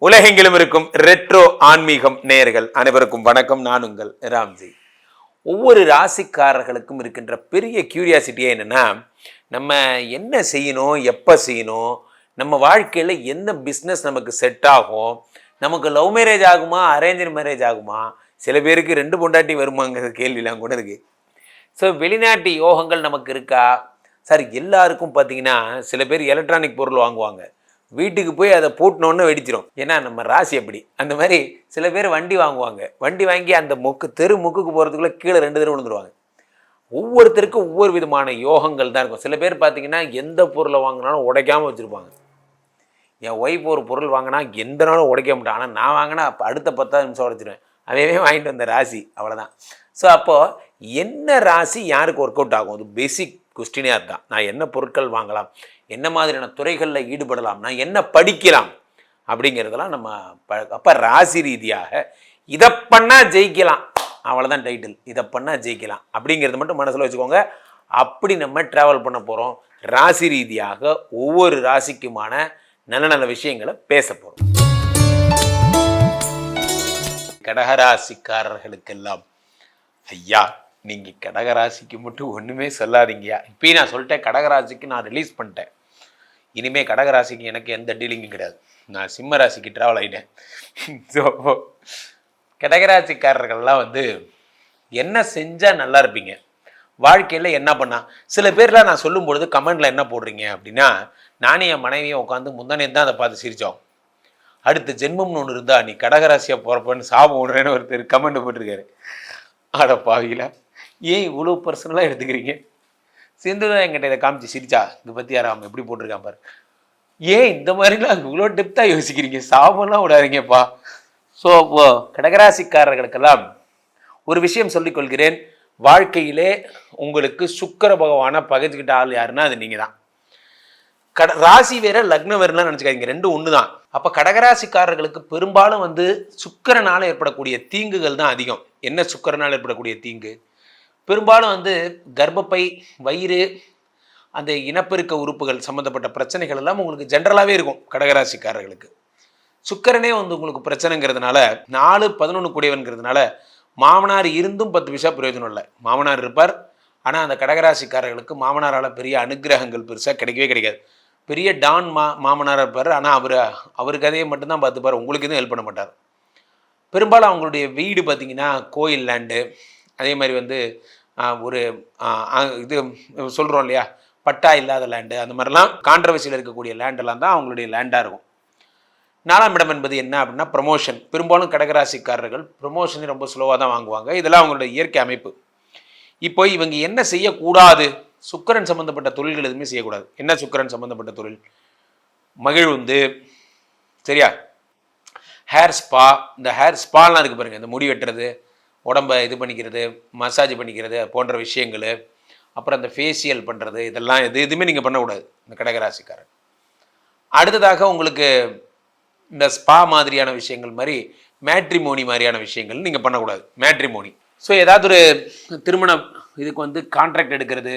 உலகெங்கிலும் இருக்கும் ரெட்ரோ ஆன்மீகம் நேயர்கள் அனைவருக்கும் வணக்கம். நான் உங்கள் ராம்ஜி. ஒவ்வொரு ராசிக்காரர்களுக்கும் இருக்கின்ற பெரிய கியூரியாசிட்டியே என்னென்னா நம்ம என்ன செய்யணும் எப்போ செய்யணும் நம்ம வாழ்க்கையில் என்ன பிஸ்னஸ் நமக்கு செட் ஆகும் நமக்கு லவ் மேரேஜ் ஆகுமா அரேஞ்ச் மேரேஜ் ஆகுமா? சில பேருக்கு ரெண்டு பொண்டாட்டி வருமாங்கிற கேள்விலாம் கூட இருக்குது ஸோ வெளிநாட்டு யோகங்கள் நமக்கு இருக்கா? சார் எல்லாருக்கும் பார்த்தீங்கன்னா சில பேர் எலக்ட்ரானிக் பொருள் வாங்குவாங்க. வீட்டுக்கு போய் அதை பூட்டினோன்னு வெடிச்சிரும். ஏன்னா நம்ம ராசி அப்படி. அந்த மாதிரி சில பேர் வண்டி வாங்குவாங்க. வண்டி வாங்கி அந்த மொக்கு தெரு முக்குக்கு போகிறதுக்குள்ளே கீழே ரெண்டு தடவை விழுந்துருவாங்க. ஒவ்வொருத்தருக்கும் ஒவ்வொரு விதமான யோகங்கள் தான் இருக்கும். சில பேர் பார்த்தீங்கன்னா எந்த பொருளை வாங்கினாலும் உடைக்காமல் வச்சுருப்பாங்க. என் ஒய்ஃப் ஒரு பொருள் வாங்கினா எந்த நாளும் உடைக்க மாட்டான். ஆனால் நான் வாங்கினா அப்போ அடுத்த பத்தாவது நிமிஷம் உடைச்சிருவேன். அவவே வாங்கிட்டு வந்த ராசி. அவ்வளோதான் ஸோ அப்போது என்ன ராசி யாருக்கு ஒர்க் அவுட் ஆகும்? அது பேசிக் கொஸ்டினே அதுதான். நான் என்ன பொருட்கள் வாங்கலாம்? என்ன மாதிரியான துறைகளில் ஈடுபடலாம்? நான் என்ன படிக்கலாம்? அப்படிங்கிறதெல்லாம் நம்ம ப அப்போ ராசி ரீதியாக இதை பண்ணால் ஜெயிக்கலாம். அவ்வளோதான் டைட்டில் இதை பண்ணால் ஜெயிக்கலாம். அப்படிங்கிறது மட்டும் மனசில் வச்சுக்கோங்க. அப்படி நம்ம ட்ராவல் பண்ண போகிறோம் ராசி ரீதியாக ஒவ்வொரு ராசிக்குமான நல்ல நல்ல விஷயங்களை பேச போகிறோம் கடகராசிக்காரர்களுக்கெல்லாம் ஐயா நீங்கள் கடகராசிக்கு மட்டும் ஒன்றுமே சொல்லாதீங்கயா இப்பயும் நான் சொல்லிட்டேன் கடகராசிக்கு நான் ரிலீஸ் பண்ணிட்டேன். இனிமேல் கடகராசிக்கு எனக்கு எந்த டீலிங்கும் கிடையாது. நான் சிம்ம ராசிக்கு ட்ராவல் ஆகிட்டேன் ஸோ கடகராசிக்காரர்கள்லாம் வந்து என்ன செஞ்சால் நல்லா இருப்பீங்க? வாழ்க்கையில் என்ன பண்ணா? சில பேர்லாம் நான் சொல்லும் பொழுது கமெண்டில் என்ன போடுறீங்க அப்படின்னா நானே என் மனைவியும் உட்காந்து முந்தானே தான் அதை பார்த்து சிரித்தோம் அடுத்த ஜென்மம்னு ஒன்று இருந்தா நீ கடகராசியாக போகிறப்பன்னு சாபம் விடுறேன்னு ஒருத்தர் கமெண்ட் போட்டிருக்காரு. ஆட பாவியில் ஏன் இவ்வளோ பர்சனலாக எடுத்துக்கிறீங்க? சிந்து தான் என்கிட்ட இதை காமிச்சு சிரிச்சா இது பற்றி யாராம் எப்படி போட்டிருக்கான் பாரு. ஏன் இந்த மாதிரிலாம் இவ்வளோ டெப்த்தாக யோசிக்கிறீங்க? சாபம்லாம் விடாதீங்கப்பா. ஸோ கடகராசிக்காரர்களுக்கெல்லாம் ஒரு விஷயம் சொல்லிக்கொள்கிறேன் வாழ்க்கையிலே உங்களுக்கு சுக்கர பகவானை பகிர்ந்துக்கிட்ட ஆள் யாருன்னா அது நீங்கள் தான். கட ராசி வேற லக்னம் வேறுலாம் நினச்சிக்காதீங்க. ரெண்டும் ஒன்று தான் அப்போ கடகராசிக்காரர்களுக்கு பெரும்பாலும் வந்து சுக்கரனால் ஏற்படக்கூடிய தீங்குகள் தான் அதிகம். என்ன சுக்கரனால் ஏற்படக்கூடிய தீங்கு? பெரும்பாலும் வந்து கர்ப்பப்பை வயிறு அந்த இனப்பெருக்க உறுப்புகள் சம்மந்தப்பட்ட பிரச்சனைகள் எல்லாம் உங்களுக்கு ஜென்ரலாகவே இருக்கும் கடகராசிக்காரர்களுக்கு. சுக்கரனே வந்து உங்களுக்கு பிரச்சனைங்கிறதுனால நாலு பதினொன்று கூடியவன்கிறதுனால மாமனார் இருந்தும் பத்து பைசா பிரயோஜனம் இல்லை. மாமனார் இருப்பார். ஆனால் அந்த கடகராசிக்காரர்களுக்கு மாமனாரால் பெரிய அனுகிரகங்கள் பெருசாக கிடைக்கவே கிடைக்காது. பெரிய டான் மா மாமனாராக இருப்பார். ஆனால் அவர் அவர் கதையை மட்டும்தான் பார்த்துப்பார். உங்களுக்கு எதுவும் ஹெல்ப் பண்ண மாட்டார். பெரும்பாலும் அவங்களுடைய வீடு பார்த்தீங்கன்னா கோயில் லேண்டு அதே மாதிரி வந்து ஒரு இது சொல்கிறோம் இல்லையா? பட்டா இல்லாத லேண்டு அந்த மாதிரிலாம் கான்ட்ரவர்சியில் இருக்கக்கூடிய லேண்டெல்லாம் தான் அவங்களுடைய லேண்டாக இருக்கும். நாலாம் இடம் என்பது என்ன அப்படின்னா ப்ரமோஷன் பெரும்பாலும் கடகராசிக்காரர்கள் ப்ரமோஷனை ரொம்ப ஸ்லோவாக தான் வாங்குவாங்க. இதெல்லாம் அவங்களுடைய இயற்கை அமைப்பு. இப்போ இவங்க என்ன செய்யக்கூடாது? சுக்கிரன் சம்மந்தப்பட்ட தொழில்கள் எதுவுமே செய்யக்கூடாது. என்ன சுக்கிரன் சம்மந்தப்பட்ட தொழில்? மகிழ்வுந்து சரியா? ஹேர் ஸ்பா இந்த ஹேர் ஸ்பாலாம் இருக்குது பாருங்கள் இந்த முடி வெட்டுறது உடம்ப இது பண்ணிக்கிறது மசாஜ் பண்ணிக்கிறது போன்ற விஷயங்கள் அப்புறம் அந்த ஃபேஷியல் பண்ணுறது இதெல்லாம் எது எதுவுமே நீங்கள் பண்ணக்கூடாது இந்த கடகராசிக்காரன் அடுத்ததாக உங்களுக்கு இந்த ஸ்பா மாதிரியான விஷயங்கள் மாதிரி மேட்ரிமோனி மாதிரியான விஷயங்கள் நீங்கள் பண்ணக்கூடாது மேட்ரிமோனி ஸோ ஏதாவது ஒரு திருமணம் இதுக்கு வந்து கான்ட்ராக்ட் எடுக்கிறது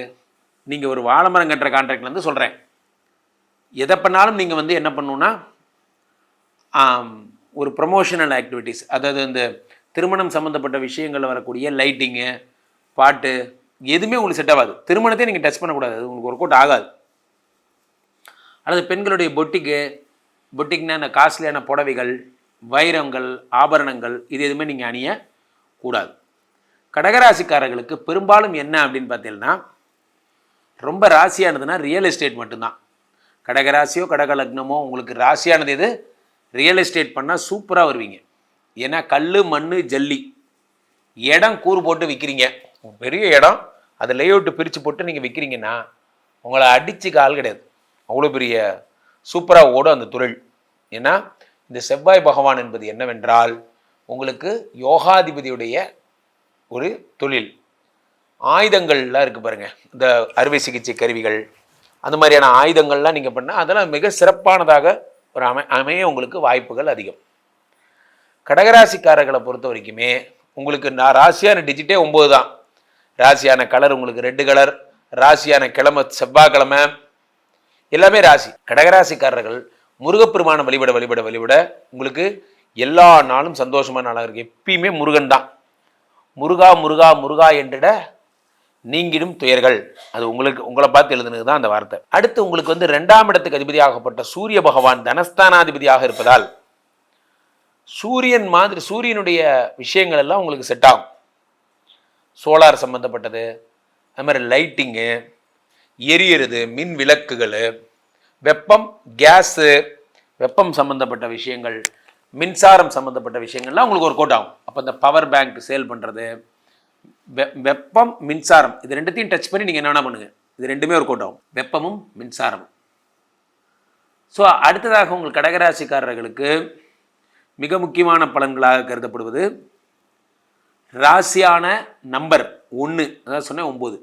நீங்கள் ஒரு வாழைமரம் கட்டுற கான்ட்ராக்ட்லேருந்து சொல்கிறேன் எதை பண்ணாலும் நீங்கள் வந்து என்ன பண்ணுன்னா ஒரு ப்ரொமோஷனல் ஆக்டிவிட்டீஸ் அதாவது இந்த திருமணம் சம்மந்தப்பட்ட விஷயங்களில் வரக்கூடிய லைட்டிங்கு பாட்டு எதுவுமே உங்களுக்கு செட் ஆகாது. திருமணத்தையும் நீங்கள் டச் பண்ணக்கூடாது. அது உங்களுக்கு ஒர்க் அவுட் ஆகாது. அல்லது பெண்களுடைய பொட்டிக்கு பொட்டிக்னா இந்த காஸ்ட்லியான புடவைகள் வைரங்கள் ஆபரணங்கள் இது எதுவுமே நீங்கள் அணிய கூடாது கடகராசிக்காரர்களுக்கு பெரும்பாலும் என்ன அப்படின்னு பார்த்தீங்கன்னா ரொம்ப ராசியானதுன்னா ரியல் எஸ்டேட் மட்டும்தான். கடகராசியோ கடக லக்னமோ உங்களுக்கு ராசியானது எது? ரியல் எஸ்டேட் பண்ணால் சூப்பராக வருவீங்க. ஏன்னா கல் மண் ஜல்லி. இடம் கூறு போட்டு விற்கிறீங்க பெரிய இடம். அதை லேஅவுட்டு பிரித்து போட்டு நீங்கள் விற்கிறீங்கன்னா உங்களை அடித்து ஆள் கிடையாது. அவ்வளோ பெரிய சூப்பராக ஓடும் அந்த தொழில் ஏன்னா இந்த செவ்வாய் பகவான் என்பது என்னவென்றால் உங்களுக்கு யோகாதிபதியுடைய ஒரு தொழில். ஆயுதங்கள்லாம் இருக்குது பாருங்கள் இந்த அறுவை சிகிச்சை கருவிகள் அந்த மாதிரியான ஆயுதங்கள்லாம் நீங்கள் பண்ணால் அதெல்லாம் மிக சிறப்பானதாக ஒரு அமை அமைய உங்களுக்கு வாய்ப்புகள் அதிகம். கடகராசிக்காரர்களை பொறுத்த வரைக்குமே உங்களுக்கு நான் ராசியான டிஜிட்டே ஒம்பது தான். ராசியான கலர் உங்களுக்கு ரெட்டு கலர் ராசியான கிழமை செவ்வாய்க்கிழமை. எல்லாமே ராசி. கடகராசிக்காரர்கள் முருகப்பெருமான வழிபட வழிபட வழிபட உங்களுக்கு எல்லா நாளும் சந்தோஷமான நாளாக இருக்குது எப்பயுமே முருகன் தான். முருகா முருகா முருகா என்றிட நீங்கிடும் துயர்கள். அது உங்களுக்கு உங்களை பார்த்து எழுதுனது தான் அந்த வார்த்தை. அடுத்து உங்களுக்கு வந்து ரெண்டாம் இடத்துக்கு அதிபதியாகப்பட்ட சூரிய பகவான் தனஸ்தானாதிபதியாக இருப்பதால் சூரியன் மாதிரி சூரியனுடைய விஷயங்கள் எல்லாம் உங்களுக்கு செட் ஆகும். சோலார் சம்மந்தப்பட்டது அது மாதிரி லைட்டிங்கு எரியறது மின் விளக்குகள் வெப்பம் கேஸு வெப்பம் சம்மந்தப்பட்ட விஷயங்கள் மின்சாரம் சம்மந்தப்பட்ட விஷயங்கள்லாம் உங்களுக்கு ஒரு கோட் ஆகும். அப்போ இந்த பவர் பேங்க் சேல் பண்ணுறது வெ வெப்பம் மின்சாரம் இது ரெண்டுத்தையும் டச் பண்ணி நீங்கள் என்ன பண்ணுங்கள் இது ரெண்டுமே ஒரு கோட் ஆகும். வெப்பமும் மின்சாரமும். ஸோ அடுத்ததாக உங்கள் கடகராசிக்காரர்களுக்கு மிக முக்கியமான பலன்களாக கருதப்படுவது ராசியான நம்பர் ஒன்று அதாவது சொன்னேன் ஒம்பது.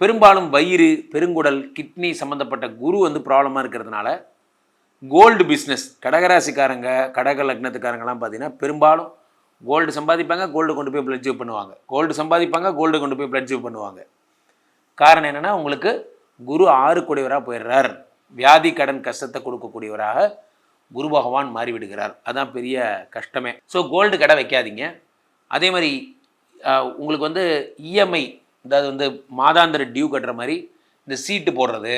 பெரும்பாலும் வயிறு பெருங்குடல் கிட்னி சம்மந்தப்பட்ட குரு வந்து ப்ராப்ளமாக இருக்கிறதுனால கோல்டு பிஸ்னஸ் கடகராசிக்காரங்க கடக லக்னத்துக்காரங்கெல்லாம் பார்த்தீங்கன்னா பெரும்பாலும் கோல்டு சம்பாதிப்பாங்க கோல்டு கொண்டு போய் பிளட் ஜீவ் பண்ணுவாங்க. கோல்டு சம்பாதிப்பாங்க கோல்டு கொண்டு போய் பிளட் ஜீவ் பண்ணுவாங்க. காரணம் என்னென்னா உங்களுக்கு குரு ஆறு கூடியவராக போயிடுறார். வியாதி கடன் கஷ்டத்தை கொடுக்கக்கூடியவராக குரு பகவான் மாறிவிடுகிறார். அதான் பெரிய கஷ்டமே. ஸோ கோல்டு கடை வைக்காதீங்க. அதே மாதிரி உங்களுக்கு வந்து இஎம்ஐ அதாவது வந்து மாதாந்திர டியூ கட்டுற மாதிரி இந்த சீட்டு போடுறது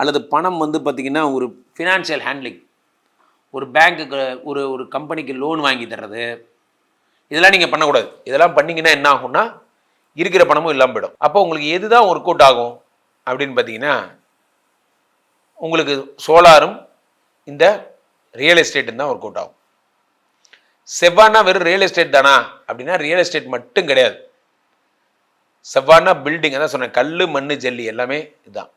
அல்லது பணம் வந்து பார்த்திங்கன்னா ஒரு ஃபினான்ஷியல் ஹேண்ட்லிங் ஒரு பேங்க்குக்கு ஒரு ஒரு கம்பெனிக்கு லோன் வாங்கி தர்றது இதெல்லாம் நீங்கள் பண்ணக்கூடாது. இதெல்லாம் பண்ணிங்கன்னா என்ன ஆகும்னா இருக்கிற பணமும் இல்லாமல் போயிடும். அப்போ உங்களுக்கு எது தான் ஒர்க் அவுட் ஆகும் அப்படின்னு பார்த்தீங்கன்னா உங்களுக்கு சோலாரும் இந்த ரியல் எஸ்டேட்டும் தான் ஒர்க் அவுட் ஆகும். செவ்வானா வெறும் ரியல் எஸ்டேட் தானா? அப்படின்னா ரியல் எஸ்டேட் மட்டும் கிடையாது. செவ்வானா பில்டிங் அதான் சொன்னேன். கல் மண் ஜல்லி எல்லாமே இதுதான்.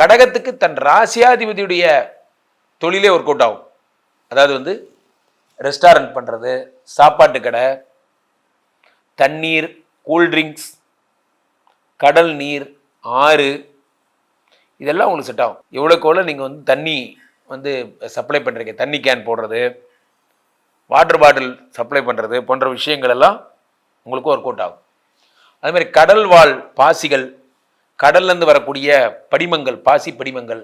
கடகத்துக்கு தன் ராசியாதிபதியுடைய தொழிலே ஒர்க் அவுட் ஆகும். அதாவது வந்து ரெஸ்டாரண்ட் பண்ணுறது சாப்பாட்டு கடை தண்ணீர் கூல்ட்ரிங்க்ஸ் கடல் நீர் ஆறு இதெல்லாம் உங்களுக்கு செட் ஆகும். எவ்வளோக்கு எவ்வளோ நீங்கள் வந்து தண்ணி வந்து சப்ளை பண்ணுறீங்க தண்ணி கேன் போடுறது வாட்டர் பாட்டில் சப்ளை பண்ணுறது போன்ற விஷயங்கள் எல்லாம் உங்களுக்கு ஒர்க் அவுட் ஆகும். அதுமாதிரி கடல் வாழ் பாசிகள் கடல்லேருந்து வரக்கூடிய படிமங்கள் பாசி படிமங்கள்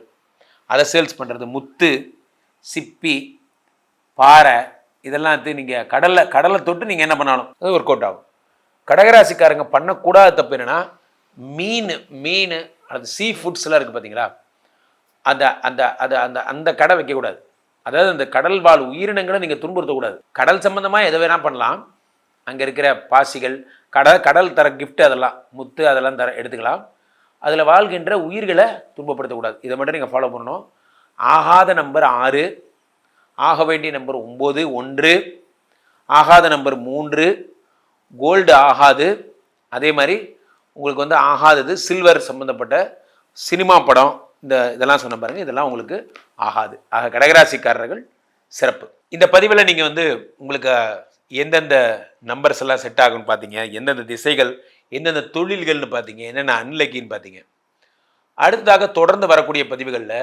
அதை சேல்ஸ் பண்ணுறது முத்து சிப்பி பாறை இதெல்லாம் எடுத்து நீங்கள் கடலில் கடலை தொட்டு நீங்கள் என்ன பண்ணாலும் அது ஒர்க் அவுட் ஆகும். கடகராசிக்காரங்க பண்ணக்கூடாத தப்பு என்னென்னா மீன் மீன் அல்லது சீ ஃபுட்ஸ்லாம் இருக்குது பார்த்தீங்களா அந்த அந்த அது அந்த அந்த கடை வைக்கக்கூடாது. அதாவது அந்த கடல் வாழ் உயிரினங்களை நீங்கள் துன்புறுத்தக்கூடாது. கடல் சம்மந்தமாக எதை வேணால் பண்ணலாம். அங்கே இருக்கிற பாசிகள் கடல் கடல் தர கிஃப்ட் அதெல்லாம் முத்து அதெல்லாம் தர எடுத்துக்கலாம். அதில் வாழ்கின்ற உயிர்களை துன்பப்படுத்தக்கூடாது. இதை மட்டும் நீங்கள் ஃபாலோ பண்ணணும். ஆகாத நம்பர் ஆறு ஆக வேண்டிய நம்பர் ஒம்பது ஒன்று ஆகாத நம்பர் மூன்று கோல்டு ஆகாது. அதே மாதிரி உங்களுக்கு வந்து ஆகாதது சில்வர் சம்மந்தப்பட்ட சினிமா படம் இந்த இதெல்லாம் சொன்ன பாருங்கள் இதெல்லாம் உங்களுக்கு ஆகாது. ஆக கடகராசிக்காரர்கள் சிறப்பு. இந்த பதிவில் நீங்கள் வந்து உங்களுக்கு எந்தெந்த நம்பர்ஸ் எல்லாம் செட் ஆகும்னு பார்த்தீங்க எந்தெந்த திசைகள் எந்தெந்த தொழில்கள்னு பார்த்தீங்க என்னென்ன அன்லக்கின்னு பார்த்தீங்க அடுத்ததாக தொடர்ந்து வரக்கூடிய பதிவுகளில்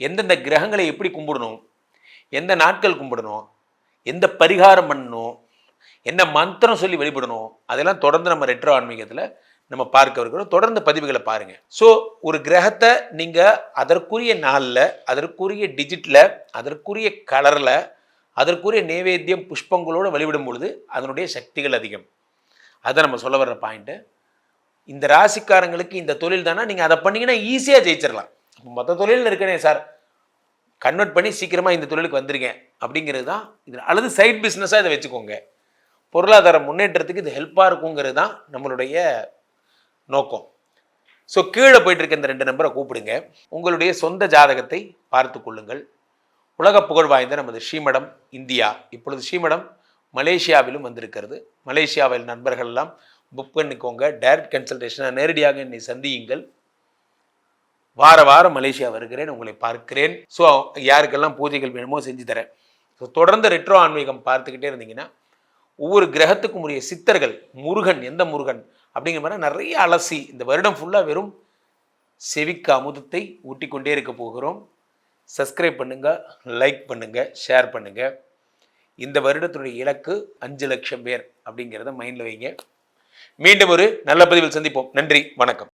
எந்தெந்த கிரகங்களை எப்படி கும்பிடணும் எந்த நாட்கள் கும்பிடணும் எந்த பரிகாரம் பண்ணணும் என்ன மந்திரம் சொல்லி வழிபடணும் அதெல்லாம் தொடர்ந்து நம்ம ரெட்ரோ ஆன்மீகத்தில் நம்ம பார்க்க இருக்கிறோம். தொடர்ந்து பதிவுகளை பாருங்க. ஸோ ஒரு கிரகத்தை நீங்கள் அதற்குரிய நாளில் அதற்குரிய டிஜிட்டில் அதற்குரிய கலரில் அதற்குரிய நைவேத்தியம் புஷ்பங்களோடு வழிவிடும் பொழுது அதனுடைய சக்திகள் அதிகம். அதை நம்ம சொல்ல வர்ற பாயிண்ட்டு இந்த ராசிக்காரங்களுக்கு இந்த தொழில் தானே நீங்கள் அதை பண்ணீங்கன்னா ஈஸியாக ஜெயிச்சிடலாம் அப்போ மற்ற தொழிலில் இருக்கனே சார். கன்வெர்ட் பண்ணி சீக்கிரமாக இந்த தொழிலுக்கு வந்துருங்க அப்படிங்கிறது தான் இது அல்லது சைட் பிஸ்னஸாக இதை வச்சுக்கோங்க. பொருளாதார முன்னேற்றத்துக்கு இது ஹெல்ப்பாக இருக்குங்கிறது தான் நம்மளுடைய நோக்கம். ஸோ கீழே போயிட்டு இருக்க இந்த ரெண்டு நம்பரை கூப்பிடுங்க. உங்களுடைய சொந்த ஜாதகத்தை பார்த்து கொள்ளுங்கள். உலக புகழ் வாய்ந்த நமது ஸ்ரீமடம் இந்தியா. இப்பொழுது ஸ்ரீமடம் மலேசியாவிலும் வந்திருக்கிறது. மலேசியாவில் நண்பர்கள் எல்லாம் புக் பண்ணிக்கோங்க. டைரக்ட் கன்சல்டேஷனை நேரடியாக என்னை சந்தியுங்கள். வார வாரம் மலேசியா வருகிறேன். உங்களை பார்க்கிறேன். ஸோ யாருக்கெல்லாம் பூஜைகள் வேணுமோ செஞ்சு தரேன். ஸோ தொடர்ந்து ரெட்ரோ ஆன்மீகம் பார்த்துக்கிட்டே இருந்தீங்கன்னா ஒவ்வொரு கிரகத்துக்கும் உரிய சித்தர்கள் முருகன் எந்த முருகன்? அப்படிங்கிற மாதிரி நிறைய அலசி இந்த வருடம் ஃபுல்லாக வெறும் செவிக்கு அமுதத்தை ஊட்டிக்கொண்டே இருக்க போகிறோம். சப்ஸ்கிரைப் பண்ணுங்கள் லைக் பண்ணுங்கள் ஷேர் பண்ணுங்கள் இந்த வருடத்துடைய இலக்கு அஞ்சு லட்சம் பேர் அப்படிங்கிறத மைண்டில் வைங்க. மீண்டும் ஒரு நல்ல பதிவில் சந்திப்போம். நன்றி வணக்கம்.